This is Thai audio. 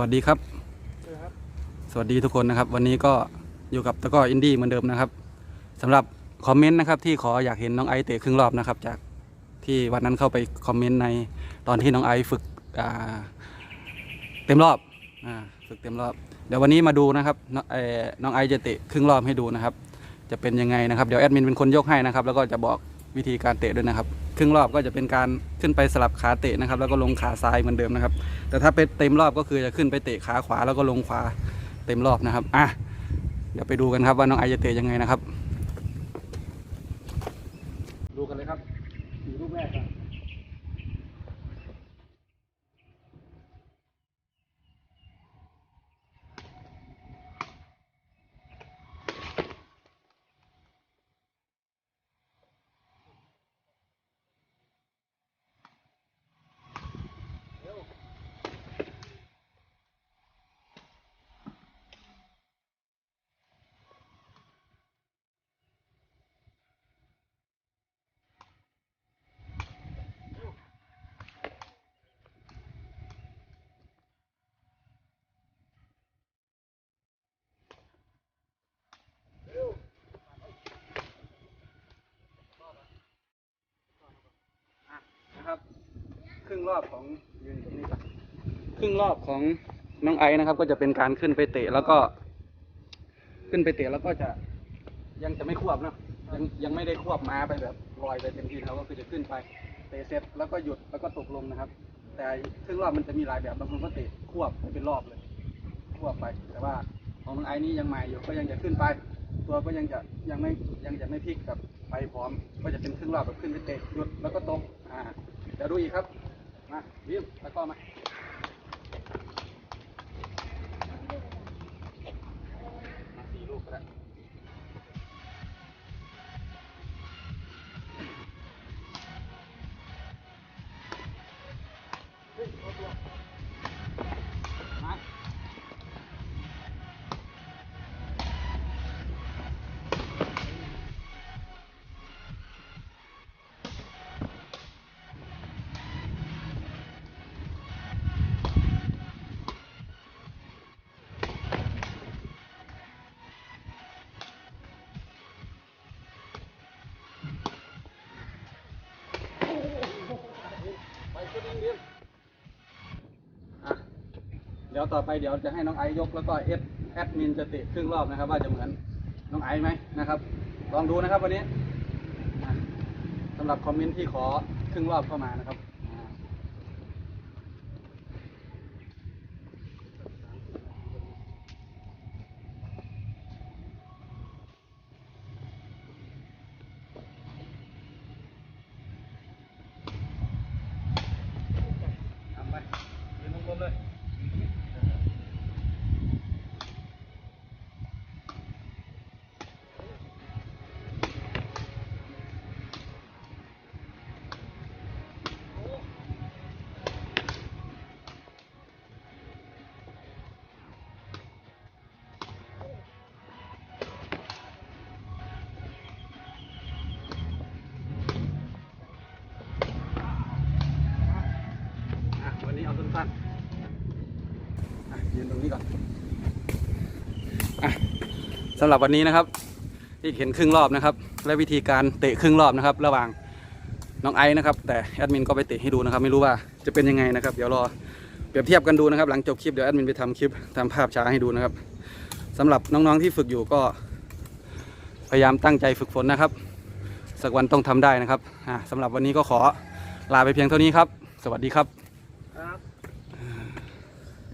วัสดีครับ สวัสดีทุกคนนะครับ วันนี้ก็อยู่กับตะกร้ออินดี้เหมือนเดิมนะครับสำหรับคอมเมนต์นะครับที่ขออยากเห็นน้องไอซ์เตะครึ่งรอบนะครับ จากที่วันนั้นเข้าไปคอมเมนต์ในตอนที่น้องไอซ์ฝึกอ่าเต็มรอบอ่าฝึกเต็มรอบ เดี๋ยววันนี้มาดูนะครับน้องเอ่อน้องไอซ์จะเตะครึ่งรอบให้ดูนะครับ จะเป็นยังไงนะครับเดี๋ยวแอดมินเป็นคนยกให้นะครับ แล้วก็จะบอกวิธีการเตะด้วยนะครับ ครึ่งรอบก็จะเป็นการขึ้นไปสลับขาเตะนะครับ แล้วก็ลงขาซ้ายเหมือนเดิมนะครับ แต่ถ้าเป็นเต็มรอบก็คือจะขึ้นไปเตะขาขวาแล้วก็ลงขวาเต็มรอบนะครับอะเดี๋ยวไปดูกันครับว่าน้องไอจะเตะยังไงนะครับ ดูกันเลยครับดูรูปแรกครับนะครับค รึ่งรอบของยืนตรงนี้ก่อนครึ่งรอบของน้องไอซ์นะครับ ก็จะเป็นการขึ้นไปเตะแล้วก็ ขึ้นไปเตะแล้วก็จะยังจะไม่ควบเนอะยังยังไม่ได้ควบม้าไปแบบลอยไปเต็มที่นะครับก็คือจะขึ้นไปเตะเสร็จแล้วก็หยุดแล้วก็ตกลงนะครับ แต่ครึ่งรอบมันจะมีหลายแบบบางคนก็เตะควบเป็นรอบเลย ควบไป แต่ว่าของน้องไอ้นี่ยังใหม่อยู่ก็ยังจะขึ้นไป ตัวก็ยังจะยังไม่ยังจะไม่พลิกกับไปพร้อม ก็จะเป็นครึ่งรอบแบบขึ้นไปเตะหยุดแล้วก็ตกอ่าเดี๋ยวดูอีกครับ มาวิ่งแล้วก็มามา ดี๋ยวต่อไปเดี๋ยวจะให้น้องไอซ์ยกแล้วก็เอสแอดมินจะเตะครึ่งรอบนะครับ ว่าจะเหมือนน้องไอซ์ไหมนะครับ ลองดูนะครับวันนี้สำหรับคอมเมนต์ที่ขอครึ่งรอบเข้ามานะครับทำไปยืนตรงเลย วันนี้เอาสั้นๆอะยืนตรงนี้ก่อนอะสำหรับวันนี้นะครับ ที่เห็นครึ่งรอบนะครับ และวิธีการเตะครึ่งรอบนะครับ ระหว่างน้องไอซ์นะครับ แต่แอดมินก็ไปเตะให้ดูนะครับ ไม่รู้ว่าจะเป็นยังไงนะครับ เดี๋ยวรอเปรียบเทียบกันดูนะครับ หลังจบคลิปเดี๋ยวแอดมินไปทำคลิปทำภาพช้าให้ดูนะครับสำหรับน้องๆที่ฝึกอยู่ก็ พยายามตั้งใจฝึกฝนนะครับ สักวันต้องทำได้นะครับอะสำหรับวันนี้ก็ขอลาไปเพียงเท่านี้ครับ สวัสดีครับครับ